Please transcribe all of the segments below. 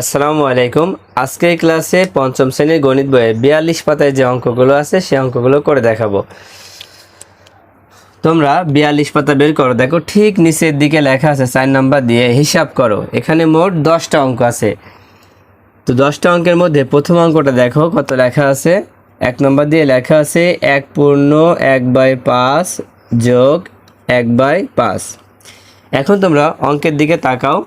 আসসালামু আলাইকুম। আজকের ক্লাসে পঞ্চম শ্রেণির গণিত বইয়ে বিয়াল্লিশ পাতায় যে অঙ্কগুলো আছে, সেই অঙ্কগুলো করে দেখাবো। তোমরা বিয়াল্লিশ পাতা বের করো। দেখো, ঠিক নিচের দিকে লেখা আছে, চার নাম্বার দিয়ে হিসাব করো। এখানে মোট দশটা অঙ্ক আছে। তো দশটা অঙ্কের মধ্যে প্রথম অঙ্কটা দেখো, কত লেখা আছে? এক নম্বর দিয়ে লেখা আছে, এক পূর্ণ, এক বাই পাঁচ যোগ এক বাই পাঁচ। এখন তোমরা অঙ্কের দিকে তাকাও।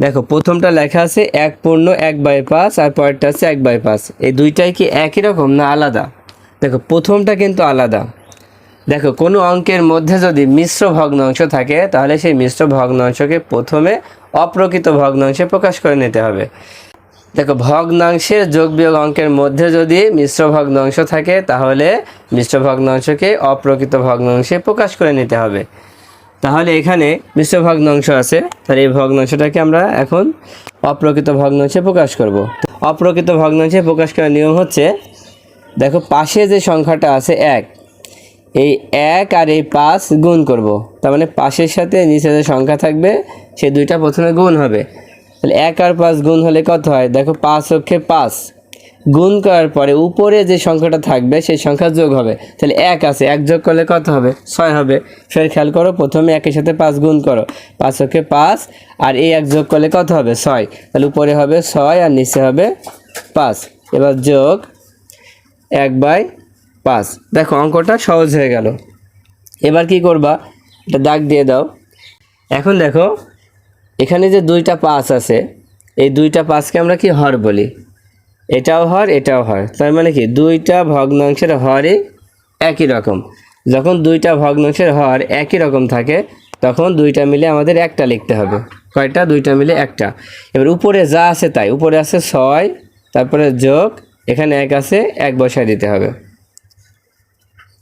দেখো, প্রথমটা লেখা আছে এক পূর্ণ, এক বাই পাঁচ আর পরেরটা আছে এক বাই পাঁচ এই দুইটাই কি একই রকম না আলাদা? দেখো, প্রথমটা কিন্তু আলাদা। দেখো, কোনো অঙ্কের মধ্যে যদি মিশ্র ভগ্নাংশ থাকে, তাহলে সেই মিশ্র ভগ্নাংশকে প্রথমে অপ্রকৃত ভগ্নাংশে প্রকাশ করে নিতে হবে। দেখো, ভগ্নাংশের যোগ বিয়োগ অঙ্কের মধ্যে যদি মিশ্র ভগ্নাংশ থাকে, তাহলে মিশ্র ভগ্নাংশকে অপ্রকৃত ভগ্নাংশে প্রকাশ করে নিতে হবে। তাহলে এখানে মিশ্র ভগ্নাংশ আছে। তাহলে এই ভগ্নাংশটাকে আমরা এখন অপ্রকৃত ভগ্নাংশে প্রকাশ করব। অপ্রকৃত ভগ্নাংশে প্রকাশ করার নিয়ম হচ্ছে, দেখো পাশে যে সংখ্যাটা আছে এক, এই এক আর এই পাঁচ গুণ করব। তার মানে পাশের সাথে নিচে যে সংখ্যা থাকবে, সে দুইটা প্রথমে গুণ হবে। তাহলে এক আর পাঁচ গুণ হলে কত হয়? দেখো পাঁচ অক্ষে পাঁচ। গুণ করার পরে উপরে যে সংখ্যাটা থাকবে, সেই সংখ্যা যোগ হবে। তাহলে এক আছে, এক যোগ করলে কত হবে? ছয় হবে। ফের খেয়াল করো, প্রথমে একের সাথে পাঁচ গুণ করো। পাঁচ অক্ষে পাঁচ, আর এই এক যোগ করলে কত হবে? ছয়। তাহলে উপরে হবে ছয়, আর নিচে হবে পাঁচ। এবার যোগ এক বাই পাঁচ। দেখো, অঙ্কটা সহজ হয়ে গেল। এবার কি করবা? এটা দাগ দিয়ে দাও। এখন দেখো, এখানে যে দুইটা পাঁচ আছে, এই দুইটা পাঁচকে আমরা কি হর বলি? এটাও হর এটাও হর। তার মানে কি? দুইটা ভগ্নাংশের হরই একই রকম। যখন দুইটা ভগ্নাংশের হর একই রকম থাকে, তখন দুইটা মিলে আমাদের একটা লিখতে হবে। কয়টা? দুইটা মিলে একটা। এবার উপরে যা আছে তাই। উপরে আছে ছয়, তারপরে যোগ, এখানে এক আছে, এক বসায় দিতে হবে।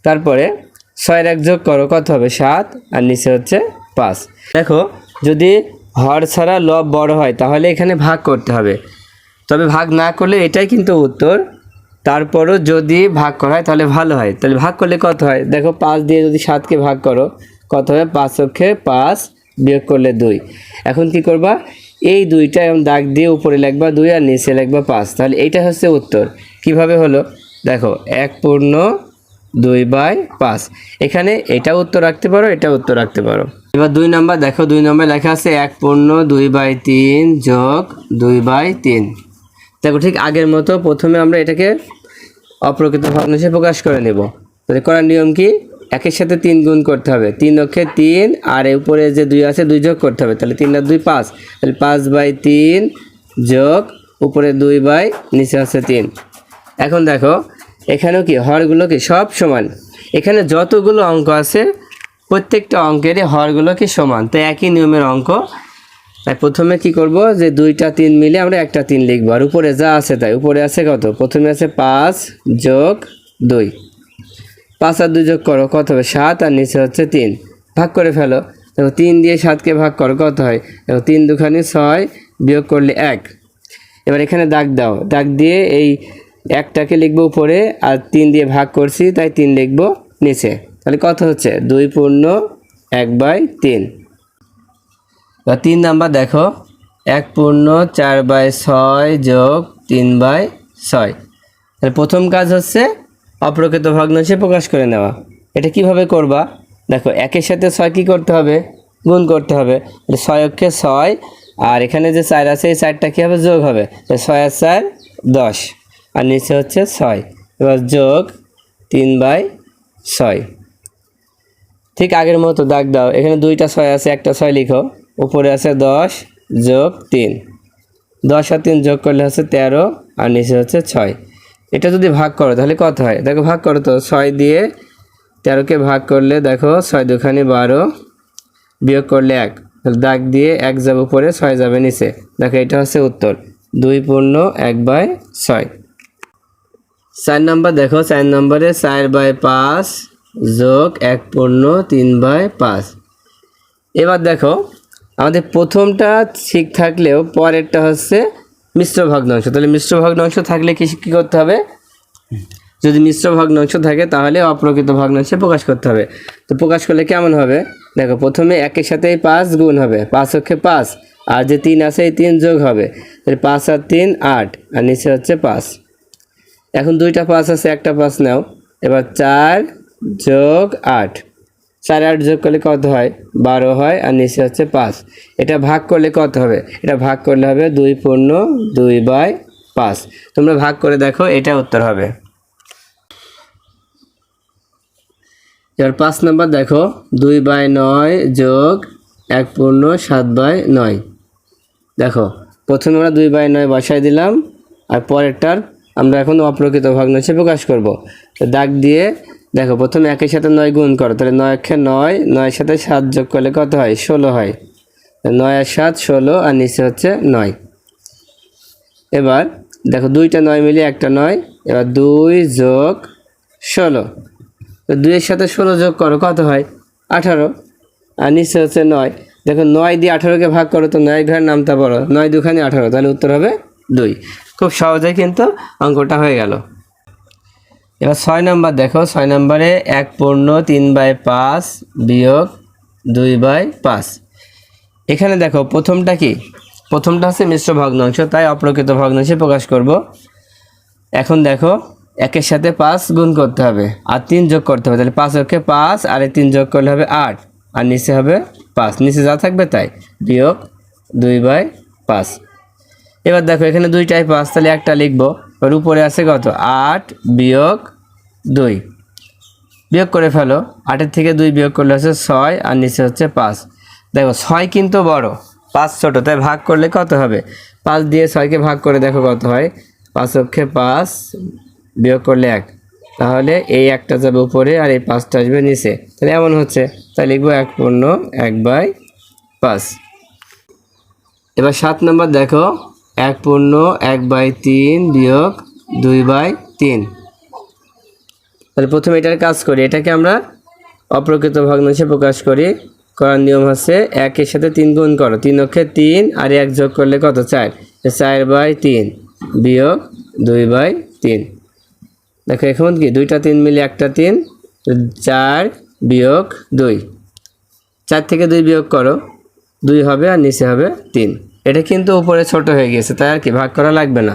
তারপরে ছয়ের এক যোগ করো, কত হবে? সাত, আর নিচে হচ্ছে পাঁচ। দেখো, যদি হর ছাড়া লব বড় হয়, তাহলে এখানে ভাগ করতে হবে। তবে ভাগ না করলে এটাই কিন্তু উত্তর। তারপরও যদি ভাগ করা হয় তাহলে ভালো হয়। তাহলে ভাগ করলে কত হয়? দেখো পাঁচ দিয়ে যদি সাতকে ভাগ করো, কত হবে? পাঁচ অক্ষে পাঁচ বিয়োগ করলে দুই। এখন কি করবা? এই দুইটা এবং দাগ দিয়ে উপরে লিখবা দুই আর নিচে লিখবা পাঁচ। তাহলে এইটা হচ্ছে উত্তর। কীভাবে হলো? দেখো, এক পূর্ণ দুই বাই পাঁচ। এখানে এটা উত্তর রাখতে পারো, এটা উত্তর রাখতে পারো। এবার দুই নাম্বার, দেখো দুই নম্বর লেখা আছে এক পূর্ণ দুই বাই তিন যোগ দুই বাই তিন। দেখো ঠিক আগের মতো প্রথমে আমরা এটাকে অপ্রকৃত ভগ্নাংশে প্রকাশ করে নেব। তাহলে করার নিয়ম কি? একের সাথে তিন গুণ করতে হবে। তিন অক্ষে তিন, আর উপরে যে দুই আছে, দুই যোগ করতে হবে। তাহলে তিন আর দুই পাঁচ। তাহলে পাঁচ বাই তিন যোগ উপরে দুই বাই নিচে আছে তিন। এখন দেখো, এখানেও কি, হরগুলো কি সব সমান? এখানে যতগুলো অঙ্ক আছে, প্রত্যেকটা অঙ্কেরই হরগুলো কি সমান? তো একই নিয়মের অঙ্ক প্রথমে কি করব? যে দুইটা তিন মিলে আমরা একটা তিন লিখব। আর উপরে যা আছে তাই। উপরে আছে কত? প্রথমে আছে পাঁচ যোগ দুই। পাঁচ আর দুই যোগ করো, কত হবে? সাত। আর নিচে হচ্ছে তিন। ভাগ করে ফেলো। দেখো, তিন দিয়ে সাতকে ভাগ করো, কত হয়? দেখো, তিন দুখানি ছয় বিয়োগ করলে এক। এবার এখানে দাগ দাও। দাগ দিয়ে এই একটাকে লিখব উপরে, আর তিন দিয়ে ভাগ করছি, তাই তিন লিখব নিচে। তাহলে কত হচ্ছে? দুই পূর্ণ এক বাই তিন। বা তিন নাম্বার দেখো। এক পূর্ণ চার বাই ছয় যোগ তিন বাই ছয়। তাহলে প্রথম কাজ হচ্ছে অপ্রকৃত ভগ্নাংশে প্রকাশ করে নেওয়া। এটা কীভাবে করবা? দেখো, একের সাথে ছয় কী করতে হবে? গুণ করতে হবে। ছয় অক্ষে ছয়। আর এখানে যে চার আছে, এই চারটা কী হবে? যোগ হবে। ছয় আর চার, দশ। আর নিচে হচ্ছে ছয়। এবার যোগ তিন বাই ছয়। ঠিক আগের মতো দাগ দাও। এখানে দুইটা ছয় আছে, একটা ছয় লিখো। উপরে আছে দশ যোগ তিন। দশ আর তিন যোগ করলে হচ্ছে তেরো আর নিচে হচ্ছে ছয়। এটা যদি ভাগ করো তাহলে কত হয়? দেখো ভাগ করো তো, ছয় দিয়ে তেরোকে ভাগ করলে দেখো ছয় দুখানি বারো বিয়োগ করলে এক। দাগ দিয়ে এক যাবে উপরে, ছয় যাবে নিচে। দেখো এটা হচ্ছে উত্তর। দুই পূর্ণ এক বাই ছয়। চার নম্বর দেখো, চার নম্বরে চার বাই পাঁচ যোগ এক পূর্ণ তিন বাই পাঁচ। এবার দেখো আমাদের প্রথমটা ঠিক থাকলেও পরেরটা হচ্ছে মিশ্র ভগ্নাংশ। তাহলে মিশ্র ভগ্নাংশ থাকলে কি কী করতে হবে? যদি মিশ্র ভগ্নাংশ থাকে তাহলে অপ্রকৃত ভগ্নাংশে প্রকাশ করতে হবে। তো প্রকাশ করলে কেমন হবে? দেখো, প্রথমে একের সাথে পাঁচ গুণ হবে। পাঁচ অক্ষে পাঁচ। আর যে তিন আছে, এই তিন যোগ হবে। তাহলে পাঁচ আর তিন, আট। আর নিচে হচ্ছে পাঁচ। এখন দুইটা পাঁচ আছে, একটা পাঁচ নাও। এবার চার যোগ আট। চার আট যোগ করলে কত হয়? বারো হয়, আর নিচে হচ্ছে পাঁচ। এটা ভাগ করলে কত হবে? এটা ভাগ করলে হবে দুই পূর্ণ দুই বাই পাঁচ। তোমরা ভাগ করে দেখো, এটা উত্তর হবে। এবার পাঁচ নাম্বার দেখো, দুই বাই নয় যোগ এক পূর্ণ সাত বাই নয়। দেখো, প্রথমে আমরা দুই বাই নয় বসাই দিলাম, আর পরেরটার আমরা এখন অপ্রকৃত ভগ্নাংশে প্রকাশ করব। দাগ দিয়ে দেখো, প্রথমে একের সাথে নয় গুণ করো, তাহলে নয় একে নয়, নয়ের সাথে সাত যোগ করলে কত হয়? ষোলো হয়। নয় আর সাত, ষোলো, আর নিচে হচ্ছে নয়। এবার দেখো, দুইটা নয় মিলিয়ে একটা নয়, এবার দুই যোগ ষোলো। তো দুইয়ের সাথে ষোলো যোগ করো, কত হয়? আঠারো। আর নিচে হচ্ছে নয়। দেখো, নয় দিয়ে আঠারোকে ভাগ করো, তো নয় ঘরের নামটা বড়। নয় দুখানি আঠারো, তাহলে উত্তর হবে দুই। খুব সহজেই কিন্তু অঙ্কটা হয়ে গেল। এবার ছয় নম্বর দেখো, ছয় নম্বরে এক পূর্ণ তিন বাই পাঁচ বিয়োগ দুই বাই পাঁচ। এখানে দেখো, প্রথমটা কি? প্রথমটা হচ্ছে মিশ্র ভগ্নাংশ, তাই অপ্রকৃত ভগ্নাংশে প্রকাশ করব। এখন দেখো, একের সাথে পাঁচ গুণ করতে হবে, আর তিন যোগ করতে হবে, তাহলে পাঁচ অক্ষে পাঁচ, আর তিন যোগ করলে হবে আট, আর নিচে হবে পাঁচ। নিচে যা থাকবে তাই, বিয়োগ দুই বাই পাঁচ। এবার দেখো, এখানে দুইটাই পাঁচ, তাহলে একটা লিখব। এবার উপরে আছে কত? আট বিয়োগ দুই। বিয়োগ করে ফেলো। আটের থেকে দুই বিয়োগ করলে হচ্ছে ছয় আর নিচে হচ্ছে পাঁচ। দেখো, ছয় কিন্তু বড়, পাঁচ ছোটো, তাই ভাগ করলে কত হবে? পাঁচ দিয়ে ছয়কে ভাগ করে দেখো কত হয়। পাঁচ অক্ষে পাঁচ বিয়োগ করলে এক। তাহলে এই একটা যাবে উপরে আর এই পাঁচটা আসবে নিচে। তাহলে এমন হচ্ছে। তাই লিখব এক পূর্ণ, এক বাই পাঁচ। এবার সাত নম্বর দেখো। এক পূর্ণ, এক বাই তিন বিয়োগ দুই বাই তিন। তাহলে প্রথমে এটার কাজ করি, এটাকে আমরা অপ্রকৃত ভগ্নাংশে প্রকাশ করি। করার নিয়ম হচ্ছে একের সাথে তিন গুণ করো, তিন অক্ষে তিন আর এক যোগ করলে কত? চার। চার বাই তিন বিয়োগ দুই বাই তিন। দেখো, এখন কি? দুইটা তিন মিলে একটা তিন, চার বিয়োগ দুই। চার থেকে দুই বিয়োগ করো, দুই হবে আর নিচে হবে তিন। এটা কিন্তু উপরে ছোট হয়ে গেছে, তাই আর কি? ভাগ করা লাগবে না।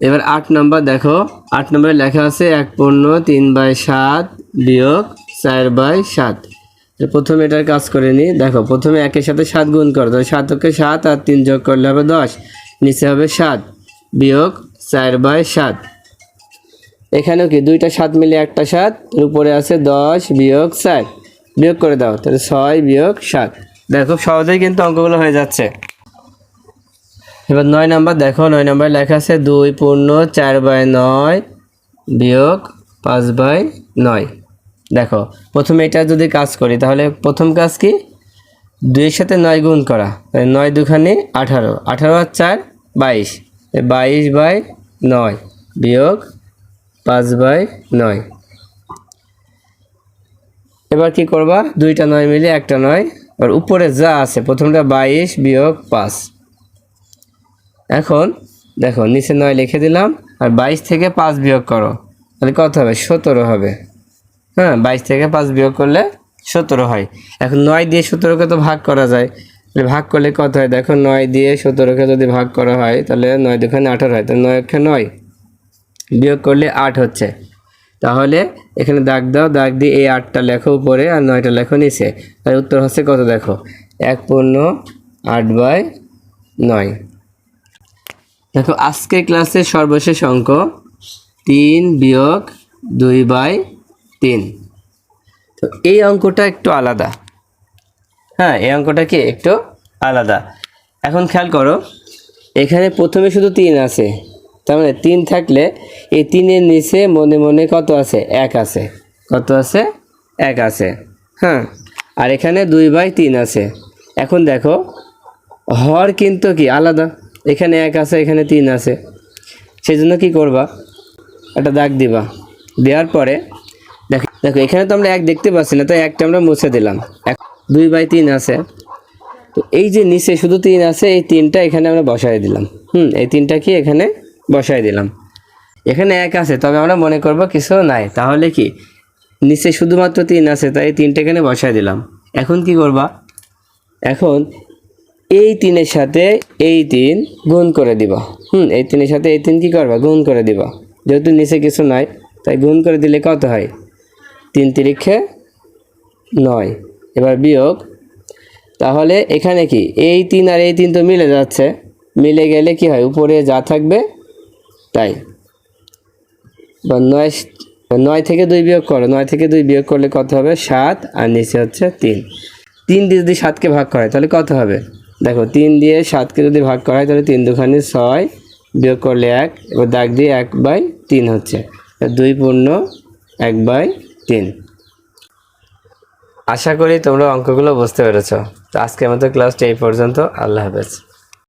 এবার আট নম্বর দেখো। আট নম্বরে লেখা আছে এক পূর্ণ তিন বাই সাত বিয়োগ চার বাই সাত। প্রথমে এটার কাজ করে দেখো, প্রথমে একের সাথে সাত গুণ করো, তাহলে সাতকে সাত আর তিন যোগ করলে হবে দশ। নিচে হবে সাত বিয়োগ চার বাই সাত। এখানেও কি? দুইটা সাত মিলে একটা সাত উপরে আছে দশ বিয়োগ চার। বিয়োগ করে দাও, তাহলে ছয় বিয়োগ সাত। দেখো সহজেই কিন্তু অঙ্কগুলো হয়ে যাচ্ছে। এবার নয় নাম্বার, দেখো, নয় নাম্বার লেখা আছে দুই পূর্ণ চার বাই নয় বিয়োগ পাঁচ বাই নয়। দেখো, প্রথমে এটা যদি কাজ করি, তাহলে প্রথম কাজ কি? দুইয়ের সাথে নয় গুণ করা নয় দুখানি আঠারো আঠারো আর চার বাইশ বাইশ বাই নয় বিয়োগ পাঁচ বাই নয়। এবার কি করবা? দুইটা নয় মিলে একটা নয়, এবার উপরে যা আছে, প্রথমটা বাইশ বিয়োগ পাঁচ। এখন দেখো, নিচে নয় লিখে দিলাম, আর বাইশ থেকে পাঁচ বিয়োগ করো। তাহলে কত হবে? সতেরো হবে। হ্যাঁ বাইশ থেকে পাঁচ বিয়োগ করলে সতেরো হয়। এখন নয় দিয়ে সতেরোকে তো ভাগ করা যায়। তাহলে ভাগ করলে কত হয়? দেখো, নয় দিয়ে সতেরোকে যদি ভাগ করা হয়, তাহলে নয় দুখানে আঠারো হয়। তাহলে নয় একে নয় বিয়োগ করলে আট হচ্ছে। তাহলে এখানে দাগ দাও, দাগ দিয়ে এই আটটা লেখো উপরে আর নয়টা লেখো নিচে। তার উত্তর হচ্ছে কত দেখো? এক পূর্ণ আট বাই নয়। দেখো, আজকের ক্লাসের সর্বশেষ অঙ্ক, তিন বিয়োগ দুই বাই তিন। তো এই অঙ্কটা একটু আলাদা। হ্যাঁ এই অঙ্কটা কি একটু আলাদা। এখন খেয়াল করো, এখানে প্রথমে শুধু তিন আছে। তার মানে তিন থাকলে এই তিনের নিচে মনে মনে কত আছে? এক আছে। কত আছে? এক আছে। হ্যাঁ আর এখানে দুই বাই তিন আছে। এখন দেখো, হর কিন্তু কি আলাদা? এখানে এক আছে, এখানে তিন আছে। সেই জন্য কী করবা? একটা দাগ দিবা। দেওয়ার পরে দেখো দেখো, এখানে তো আমরা এক দেখতে পাচ্ছি না, তাই একটা আমরা মুছে দিলাম। এক, দুই বাই তিন আছে। তো এই যে নিচে শুধু তিন আছে, এই তিনটা এখানে আমরা বসাই দিলাম। হুম, এই তিনটা কি এখানে বসাই দিলাম। এখানে এক আছে, তবে আমরা মনে করব কিছু নাই। তাহলে কি? নিচে শুধুমাত্র তিন আছে, তাই তিনটা এখানে বসাই দিলাম। এখন কি করবা? এখন এই তিনের সাথে এই তিন গুণ করে দিব। হুম, এই তিনের সাথে এই তিন কী করবা? গুণ করে দিব। যেহেতু নিচে কিছু নাই, তাই গুণ করে দিলে কত হয়? তিন তিরিক্ষে নয়। এবার বিয়োগ। তাহলে এখানে কি? এই তিন আর এই তিন তো মিলে যাচ্ছে। মিলে গেলে কি হয়? উপরে যা থাকবে, তাই। বা নয় নয় থেকে দুই বিয়োগ করো। নয় থেকে দুই বিয়োগ করলে কত হবে? সাত, আর নিচে হচ্ছে তিন। তিন দিয়ে যদি সাতকে ভাগ করা, তাহলে কত হবে? দেখো, তিন দিয়ে সাতকে যদি ভাগ করা হয়, তাহলে তিন দুখানি ছয় বিয়োগ করলে এক, এবার দাগ দিয়ে এক বাই তিন হচ্ছে। দুই পূর্ণ এক বাই তিন। আশা করি তোমরা অঙ্কগুলো বুঝতে পেরেছ। তো আজকের মতো ক্লাসটা এই পর্যন্ত। আল্লাহ হাফেজ।